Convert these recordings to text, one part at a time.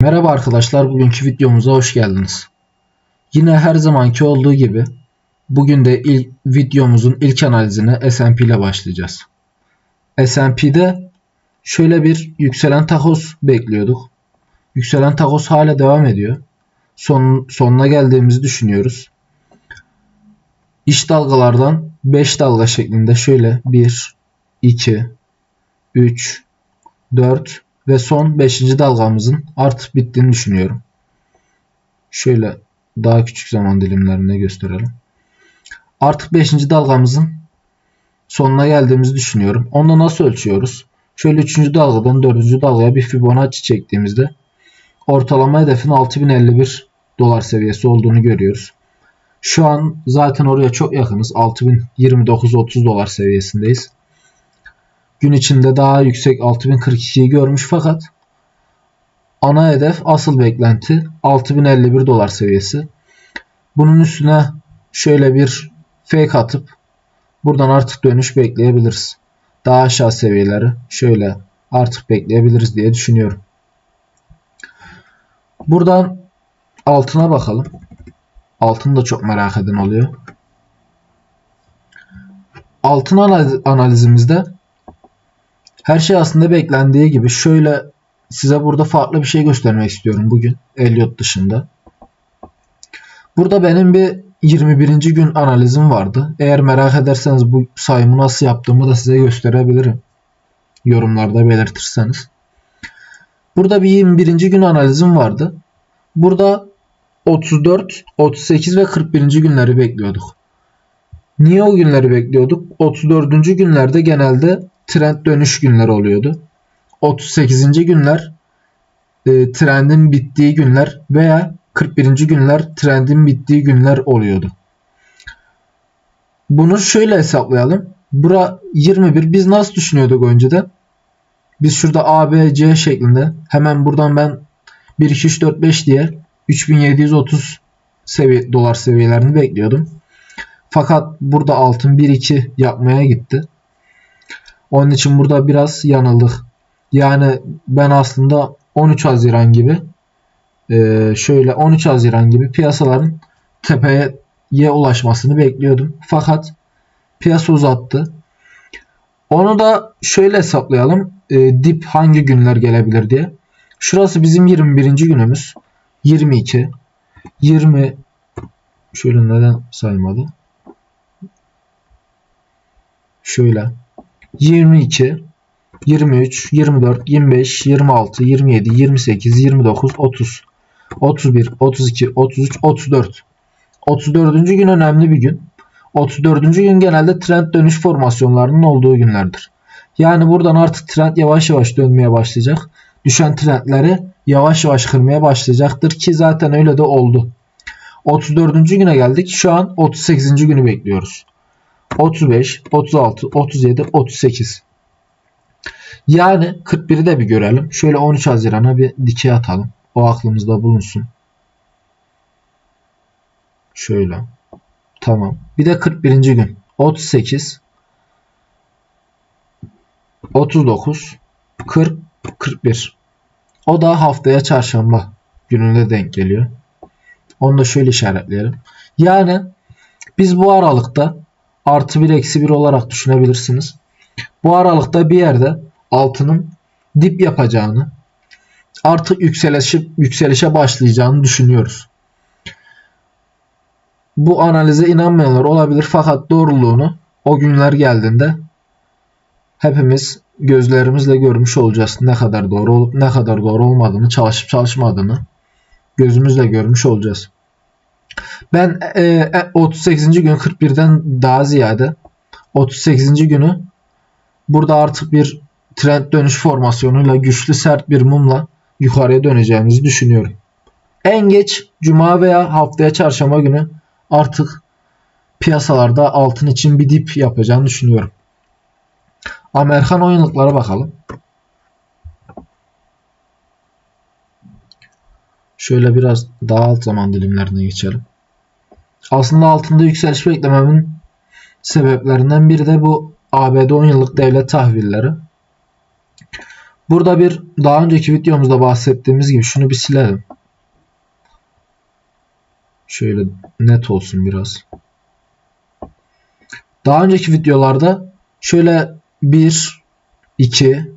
Merhaba arkadaşlar, bugünkü videomuza hoş geldiniz. Yine her zamanki olduğu gibi bugün de ilk videomuzun ilk analizine S&P ile başlayacağız. S&P'de şöyle bir yükselen takoz bekliyorduk. Yükselen takoz hala devam ediyor. Son, sonuna geldiğimizi düşünüyoruz. İç dalgalardan 5 dalga şeklinde şöyle 1, 2, 3, 4 ve son 5. dalgamızın artık bittiğini düşünüyorum. Şöyle daha küçük zaman dilimlerinde gösterelim. Artık 5. dalgamızın sonuna geldiğimizi düşünüyorum. Onu nasıl ölçüyoruz? Şöyle 3. dalgadan 4. dalgaya bir Fibonacci çektiğimizde ortalama hedefin 6051 dolar seviyesi olduğunu görüyoruz. Şu an zaten oraya çok yakınız. 6029-30 dolar seviyesindeyiz gün içinde daha yüksek 6042'yi görmüş fakat ana hedef asıl beklenti 6051 dolar seviyesi. Bunun üstüne şöyle bir fake atıp buradan artık dönüş bekleyebiliriz. Daha aşağı seviyeleri şöyle artık bekleyebiliriz diye düşünüyorum. Buradan altına bakalım. Altını da çok merak eden oluyor. Altın analizimizde her şey aslında beklendiği gibi. Şöyle size burada farklı bir şey göstermek istiyorum bugün Elliot dışında. Burada benim bir 21. gün analizim vardı. Eğer merak ederseniz bu sayımı nasıl yaptığımı da size gösterebilirim. Yorumlarda belirtirseniz. Burada bir 21. gün analizim vardı. Burada 34, 38 ve 41. günleri bekliyorduk. Niye o günleri bekliyorduk? 34. günlerde genelde trend dönüş günleri oluyordu. 38. günler e, trendin bittiği günler veya 41. günler trendin bittiği günler oluyordu. Bunu şöyle hesaplayalım. Bura 21. Biz nasıl düşünüyorduk önceden? Biz şurada A, B, C şeklinde hemen buradan ben 1, 2, 3, 4, 5 diye 3730 seviye, dolar seviyelerini bekliyordum. Fakat burada altın 1, 2 yapmaya gitti. Onun için burada biraz yanıldık. Yani ben aslında 13 Haziran gibi e, şöyle 13 Haziran gibi piyasaların tepeye ulaşmasını bekliyordum. Fakat piyasa uzattı. Onu da şöyle hesaplayalım. E, dip hangi günler gelebilir diye. Şurası bizim 21. günümüz. 22 20 şöyle neden saymadı? Şöyle 22, 23, 24, 25, 26, 27, 28, 29, 30, 31, 32, 33, 34. 34. gün önemli bir gün. 34. gün genelde trend dönüş formasyonlarının olduğu günlerdir. Yani buradan artık trend yavaş yavaş dönmeye başlayacak. Düşen trendleri yavaş yavaş kırmaya başlayacaktır ki zaten öyle de oldu. 34. güne geldik. Şu an 38. günü bekliyoruz. 35, 36, 37, 38. Yani 41'i de bir görelim. Şöyle 13 Haziran'a bir dikey atalım. O aklımızda bulunsun. Şöyle. Tamam. Bir de 41. gün. 38 39 40 41. O da haftaya çarşamba gününe denk geliyor. Onu da şöyle işaretleyelim. Yani biz bu aralıkta artı 1 eksi 1 olarak düşünebilirsiniz. Bu aralıkta bir yerde altının dip yapacağını artık yükselişe, yükselişe başlayacağını düşünüyoruz. Bu analize inanmayanlar olabilir fakat doğruluğunu o günler geldiğinde hepimiz gözlerimizle görmüş olacağız. Ne kadar doğru olup ne kadar doğru olmadığını, çalışıp çalışmadığını gözümüzle görmüş olacağız. Ben e, 38. E, gün 41'den daha ziyade 38. günü burada artık bir trend dönüş formasyonuyla güçlü sert bir mumla yukarıya döneceğimizi düşünüyorum. En geç cuma veya haftaya çarşamba günü artık piyasalarda altın için bir dip yapacağını düşünüyorum. Amerikan oyunluklara bakalım. Şöyle biraz daha alt zaman dilimlerine geçelim. Aslında altında yükseliş beklememin sebeplerinden biri de bu ABD 10 yıllık devlet tahvilleri. Burada bir daha önceki videomuzda bahsettiğimiz gibi şunu bir silelim. Şöyle net olsun biraz. Daha önceki videolarda şöyle 1, 2,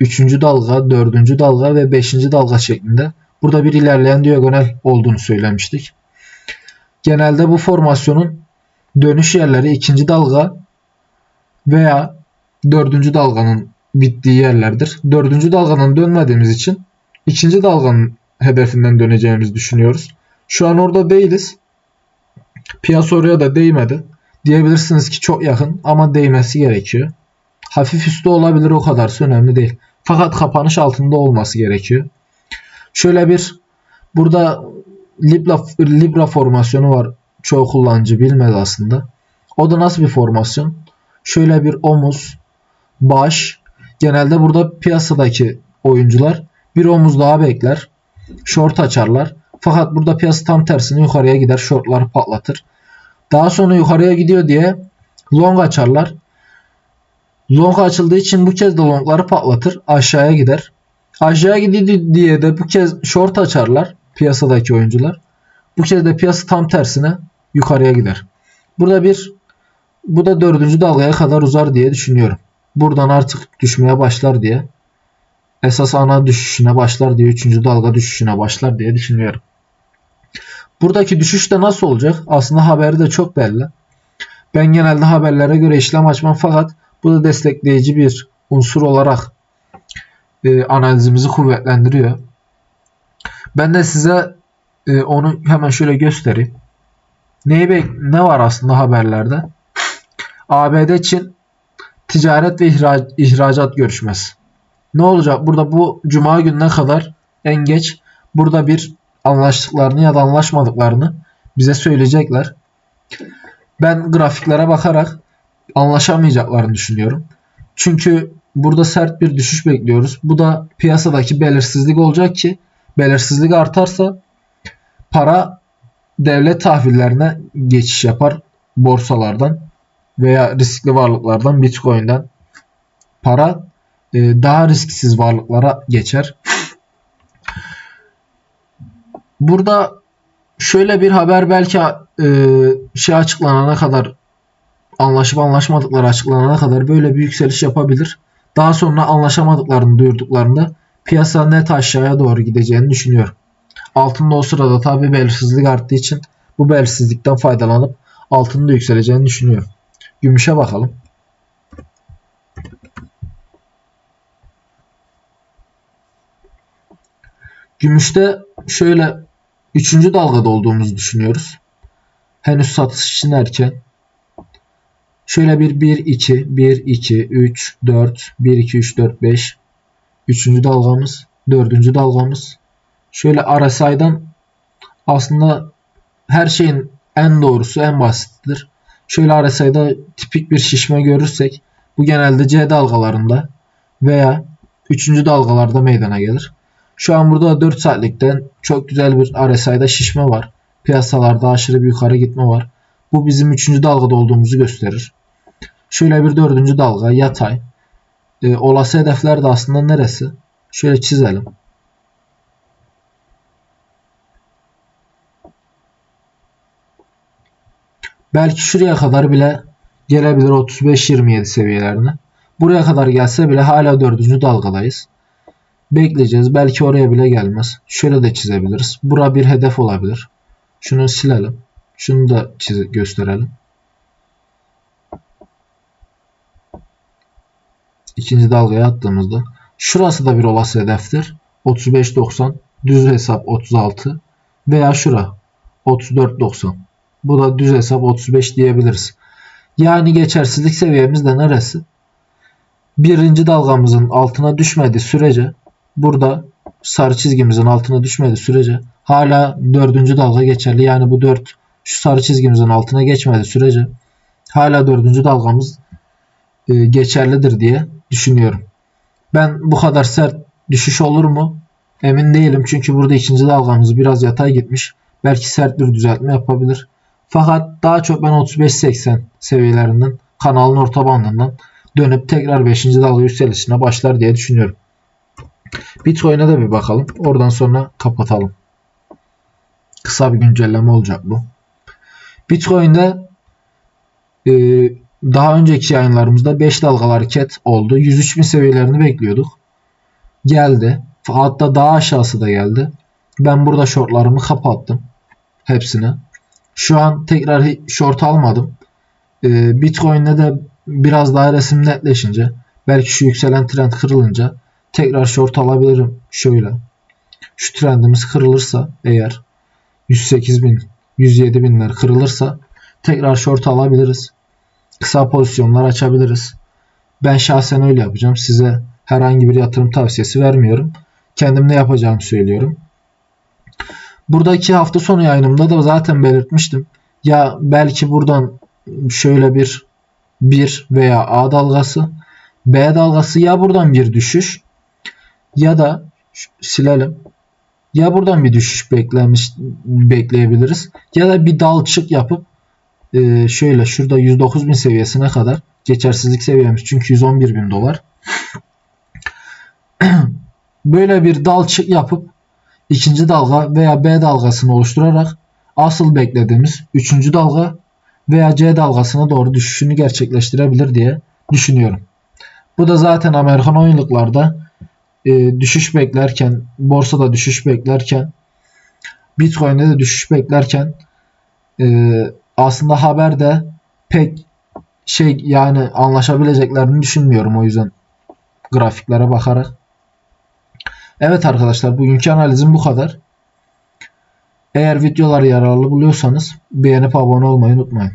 3. dalga, 4. dalga ve 5. dalga şeklinde burada bir ilerleyen diagonal olduğunu söylemiştik. Genelde bu formasyonun dönüş yerleri 2. dalga veya 4. dalganın bittiği yerlerdir. 4. dalganın dönmediğimiz için 2. dalganın hedefinden döneceğimizi düşünüyoruz. Şu an orada değiliz. Piyasa oraya da değmedi. Diyebilirsiniz ki çok yakın ama değmesi gerekiyor. Hafif üstü olabilir o kadar önemli değil. Fakat kapanış altında olması gerekiyor. Şöyle bir burada Libra, Libra formasyonu var. Çoğu kullanıcı bilmez aslında. O da nasıl bir formasyon? Şöyle bir omuz, baş. Genelde burada piyasadaki oyuncular bir omuz daha bekler. Short açarlar. Fakat burada piyasa tam tersine yukarıya gider. Shortları patlatır. Daha sonra yukarıya gidiyor diye long açarlar. Long açıldığı için bu kez de longları patlatır. Aşağıya gider. Aşağıya gidiyor diye de bu kez short açarlar. Piyasadaki oyuncular. Bu kez de piyasa tam tersine yukarıya gider. Burada bir bu da dördüncü dalgaya kadar uzar diye düşünüyorum. Buradan artık düşmeye başlar diye. Esas ana düşüşüne başlar diye. Üçüncü dalga düşüşüne başlar diye düşünüyorum. Buradaki düşüş de nasıl olacak? Aslında haberi de çok belli. Ben genelde haberlere göre işlem açmam fakat bu da destekleyici bir unsur olarak e, analizimizi kuvvetlendiriyor. Ben de size e, onu hemen şöyle göstereyim. Neyi ne var aslında haberlerde? ABD Çin ticaret ve ihrac ihracat görüşmesi. Ne olacak? Burada bu cuma gününe kadar en geç burada bir anlaştıklarını ya da anlaşmadıklarını bize söyleyecekler. Ben grafiklere bakarak anlaşamayacaklarını düşünüyorum. Çünkü burada sert bir düşüş bekliyoruz. Bu da piyasadaki belirsizlik olacak ki belirsizlik artarsa para devlet tahvillerine geçiş yapar borsalardan veya riskli varlıklardan Bitcoin'den para e, daha risksiz varlıklara geçer. Burada şöyle bir haber belki e, şey açıklanana kadar anlaşıp anlaşmadıkları açıklanana kadar böyle bir yükseliş yapabilir. Daha sonra anlaşamadıklarını duyurduklarında piyasa net aşağıya doğru gideceğini düşünüyorum. Altında o sırada tabi belirsizlik arttığı için bu belirsizlikten faydalanıp altında yükseleceğini düşünüyorum. Gümüşe bakalım. Gümüşte şöyle üçüncü dalgada olduğumuzu düşünüyoruz. Henüz satış için erken. Şöyle bir 1 2 1 2 3 4 1 2 3 4 5 üçüncü dalgamız, dördüncü dalgamız. Şöyle RSI'dan aslında her şeyin en doğrusu en basittir. Şöyle RSI'da tipik bir şişme görürsek bu genelde C dalgalarında veya 3. dalgalarda meydana gelir. Şu an burada 4 saatlikten çok güzel bir RSI'da şişme var. Piyasalarda aşırı bir yukarı gitme var. Bu bizim 3. dalgada olduğumuzu gösterir. Şöyle bir 4. dalga yatay. E, olası hedefler de aslında neresi? Şöyle çizelim. Belki şuraya kadar bile gelebilir 35-27 seviyelerine. Buraya kadar gelse bile hala 4. dalgadayız. Bekleyeceğiz. Belki oraya bile gelmez. Şöyle de çizebiliriz. Bura bir hedef olabilir. Şunu silelim. Şunu da çiz gösterelim. İkinci dalgaya attığımızda şurası da bir olası hedeftir. 35.90 düz hesap 36 veya şura 34.90 bu da düz hesap 35 diyebiliriz. Yani geçersizlik seviyemiz de neresi? Birinci dalgamızın altına düşmediği sürece burada sarı çizgimizin altına düşmediği sürece hala dördüncü dalga geçerli. Yani bu dört şu sarı çizgimizin altına geçmediği sürece hala dördüncü dalgamız e, geçerlidir diye düşünüyorum. Ben bu kadar sert düşüş olur mu? Emin değilim. Çünkü burada ikinci dalgamız biraz yatay gitmiş. Belki sert bir düzeltme yapabilir. Fakat daha çok ben 35-80 seviyelerinden kanalın orta bandından dönüp tekrar 5. dalga yükselişine başlar diye düşünüyorum. Bitcoin'e de bir bakalım. Oradan sonra kapatalım. Kısa bir güncelleme olacak bu. Bitcoin'de e, daha önceki yayınlarımızda 5 dalgalı hareket oldu. 103 bin seviyelerini bekliyorduk. Geldi. Hatta daha aşağısı da geldi. Ben burada shortlarımı kapattım. Hepsini. Şu an tekrar short almadım. E, Bitcoin'de de biraz daha resim netleşince belki şu yükselen trend kırılınca tekrar short alabilirim. Şöyle. Şu trendimiz kırılırsa eğer 108 bin 107 binler kırılırsa tekrar short alabiliriz. Kısa pozisyonlar açabiliriz. Ben şahsen öyle yapacağım. Size herhangi bir yatırım tavsiyesi vermiyorum. Kendim ne yapacağımı söylüyorum. Buradaki hafta sonu yayınımda da zaten belirtmiştim. Ya belki buradan şöyle bir 1 veya A dalgası B dalgası ya buradan bir düşüş ya da silelim. Ya buradan bir düşüş beklemiş bekleyebiliriz ya da bir dalçık yapıp e, şöyle şurada 109 bin seviyesine kadar geçersizlik seviyemiz çünkü 111 bin dolar. Böyle bir dalçık yapıp ikinci dalga veya B dalgasını oluşturarak asıl beklediğimiz üçüncü dalga veya C dalgasına doğru düşüşünü gerçekleştirebilir diye düşünüyorum. Bu da zaten Amerikan oyunluklarda e, düşüş beklerken, borsada düşüş beklerken, Bitcoin'de de düşüş beklerken e, aslında haberde pek şey yani anlaşabileceklerini düşünmüyorum o yüzden grafiklere bakarak. Evet arkadaşlar bugünkü analizim bu kadar. Eğer videoları yararlı buluyorsanız beğenip abone olmayı unutmayın.